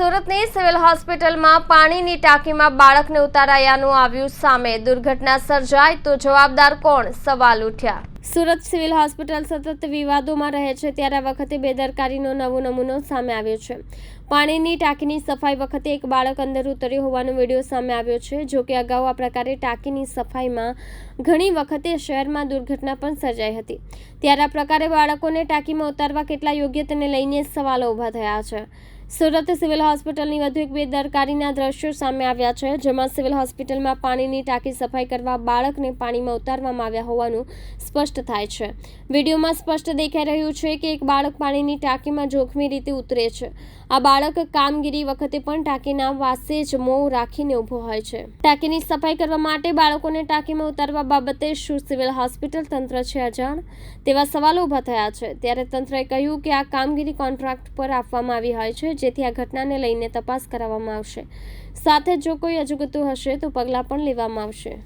સુરતની સિવિલ હોસ્પિટલમાં પાણીની ટાંકીમાં બાળકને ઉતારાયાનું આવ્યું સામે. દુર્ઘટના સર્જાય તો જવાબદાર કોણ? સવાલ ઉઠ્યા. સુરત સિવિલ હોસ્પિટલ સતત વિવાદોમાં રહે છે ત્યારે આ વખતે બેદરકારીનો નવો નમૂનો સામે આવ્યો છે. પાણીની ટાંકીની સફાઈ વખતે એક બાળક અંદર ઉતર્યો હોવાનો વીડિયો સામે આવ્યો છે, જો કે અગાઉ આ પ્રકારે ટાંકીની સફાઈમાં ઘણી વખતે શહેરમાં દુર્ઘટના પણ સર્જાઈ હતી. ત્યારે આ પ્રકારે બાળકોને ટાંકીમાં ઉતારવા કેટલા યોગ્ય તેને લઈને સવાલો ઊભા થયા છે. સુરત સિવિલ હોસ્પિટલની વધુ એક બેદરકારીના દ્રશ્યો સામે આવ્યા છે, જેમાં સિવિલ હોસ્પિટલમાં પાણીની ટાંકી સફાઈ કરવા બાળકને પાણીમાં ઉતારવામાં આવ્યા હોવાનું સ્પષ્ટ થાય છે. વિડીયોમાં સ્પષ્ટ દેખાઈ રહ્યું છે કે એક બાળક પાણીની ટાંકીમાં જોખમી રીતે ઉતરે છે. આ બાળક કામગીરી વખતે પણ ટાંકીના વાસે જ મોં રાખીને ઊભો હોય છે. ટાંકીની સફાઈ કરવા માટે બાળકોને ટાંકીમાં ઉતારવા બાબતે શું સિવિલ હોસ્પિટલ તંત્ર છે અજાણ? તેવા સવાલો ઊભા થયા છે. ત્યારે તંત્રએ કહ્યું કે આ કામગીરી કોન્ટ્રાક્ટ પર આપવામાં આવી હોય છે જેથી આ ઘટનાને લઈને તપાસ કરાવવામાં આવશે. સાથે જો કોઈ અજુગતું હશે તો પગલાં પણ લેવામાં આવશે.